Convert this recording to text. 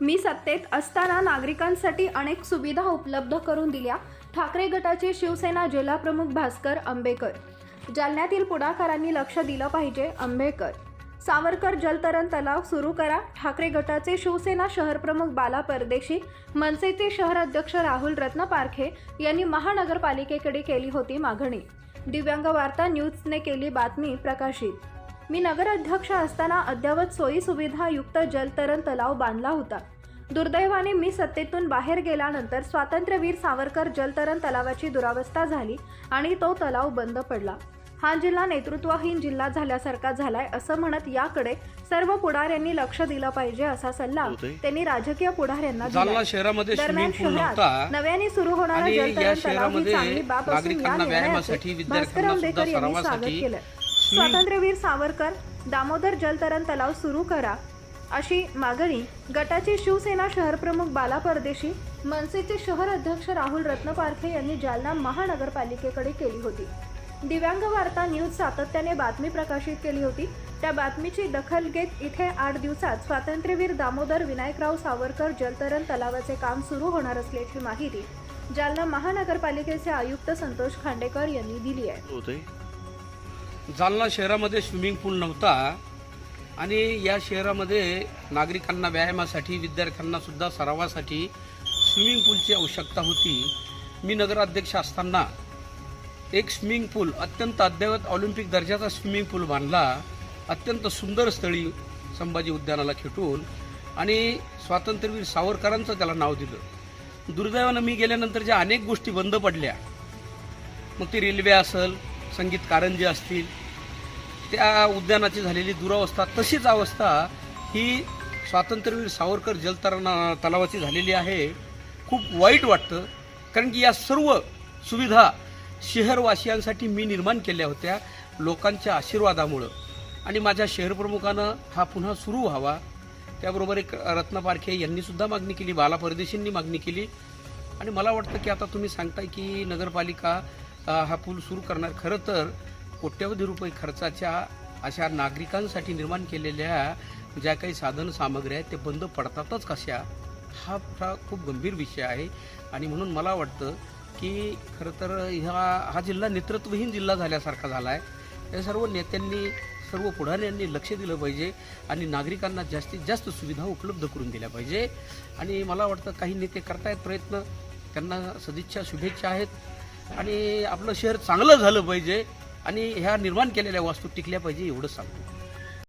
मी सत्तेत असताना नागरिकांसाठी अनेक सुविधा उपलब्ध करून दिल्या. ठाकरे गटाचे शिवसेना जिल्हाप्रमुख भास्कर आंबेकर. जालन्यातील पुढाकारांनी लक्ष दिलं पाहिजे आंबेकर. सावरकर जलतरण तलाव सुरू करा. ठाकरे गटाचे शिवसेना शहरप्रमुख बाला परदेशी. मनसेचे शहर अध्यक्ष राहुल रत्न पारखे यांनी महानगरपालिकेकडे केली होती मागणी. दिव्यांग वार्ता न्यूजने केली बातमी प्रकाशित. मी नगराध्यक्ष असताना अद्ययावत सोयी सुविधा युक्त जलतरण तलाव बांधला होता. दुर्दैवाने मी सत्तेतून बाहेर गेल्यानंतर स्वातंत्र्यवीर सावरकर जलतरण तलावाची दुरावस्था झाली आणि तो तलाव बंद पडला. हा जिल्हा नेतृत्वहीन जिल्हा झाल्यासारखा झालाय असं म्हणत याकडे सर्व पुढाऱ्यांनी लक्ष दिलं पाहिजे असा सल्ला. त्यांनी राजकीय पुढाऱ्यांना दिला. शहरामध्ये दरम्यान शहरात नव्याने सुरू होणारा जलतरण तलाव ही चांगली बाब असून या निर्णयाचे भास्कर सुद्धा यांनी स्वागत केलं. स्वातंत्र्यवीर सावरकर दामोदर जलतरण तलाव सुरू करा. अशी मागणी गटाचे शिवसेना शहरप्रमुख बाला परदेशी मनसेचे शहर अध्यक्ष राहुल रत्नपारखे यांनी जालना महानगरपालिकेकडे केली होती. दिव्यांग वार्ता न्यूज सातत्याने बातमी प्रकाशित केली होती. त्या बातमीची दखल घेत इथे आठ दिवसात स्वातंत्र्यवीर दामोदर विनायकराव सावरकर जलतरण तलावाचे काम सुरू होणार असल्याची माहिती जालना महानगरपालिकेचे आयुक्त संतोष खांडेकर यांनी दिली आहे. जालना शहरामध्ये स्विमिंग पूल नव्हता आणि या शहरामध्ये नागरिकांना व्यायामासाठी विद्यार्थ्यांनासुद्धा सरावासाठी स्विमिंग पूलची आवश्यकता होती. मी नगराध्यक्ष असताना एक स्विमिंग पूल अत्यंत अद्ययावत ऑलिम्पिक दर्जाचा स्विमिंग पूल बांधला. अत्यंत सुंदर स्थळी संभाजी उद्यानाला खेटून आणि स्वातंत्र्यवीर सावरकरांचं त्याला नाव दिलं. दुर्दैवानं मी गेल्यानंतर ज्या अनेक गोष्टी बंद पडल्या मग ती रेल्वे असेल संगीत कारंजे असतील त्या उद्यानाची झालेली दुरावस्था तशीच अवस्था ही स्वातंत्र्यवीर सावरकर जलतरण तलावाची झालेली आहे. खूप वाईट वाटतं कारण की या सर्व सुविधा शहरवासियांसाठी मी निर्माण केल्या होत्या लोकांच्या आशीर्वादामुळं. आणि माझ्या शहरप्रमुखानं हा पुन्हा सुरू व्हावा. त्याबरोबर एक रत्न पारखे यांनीसुद्धा मागणी केली बाला परदेशींनी मागणी केली. आणि मला वाटतं की आता तुम्ही सांगताय की नगरपालिका हा पूल सुरू करणार. खरं तर कोट्यवधी रुपये खर्चाच्या अशा नागरिकांसाठी निर्माण केलेल्या ज्या काही साधन सामग्री आहेत ते बंद पडतातच कशा? हा हा खूप गंभीर विषय आहे. आणि म्हणून मला वाटतं की खरं तर ह्या हा जिल्हा नेतृत्वहीन जिल्हा झाल्यासारखा झाला आहे या सर्व नेत्यांनी सर्व पुढाऱ्यांनी लक्ष दिलं पाहिजे आणि नागरिकांना जास्तीत जास्त सुविधा उपलब्ध करून दिल्या पाहिजे. आणि मला वाटतं काही नेते करतायत प्रयत्न. त्यांना सदिच्छा शुभेच्छा आहेत. आणि आपलं शहर चांगलं झालं पाहिजे आणि ह्या निर्माण केलेल्या वास्तू टिकल्या पाहिजे एवढंच सांगतो.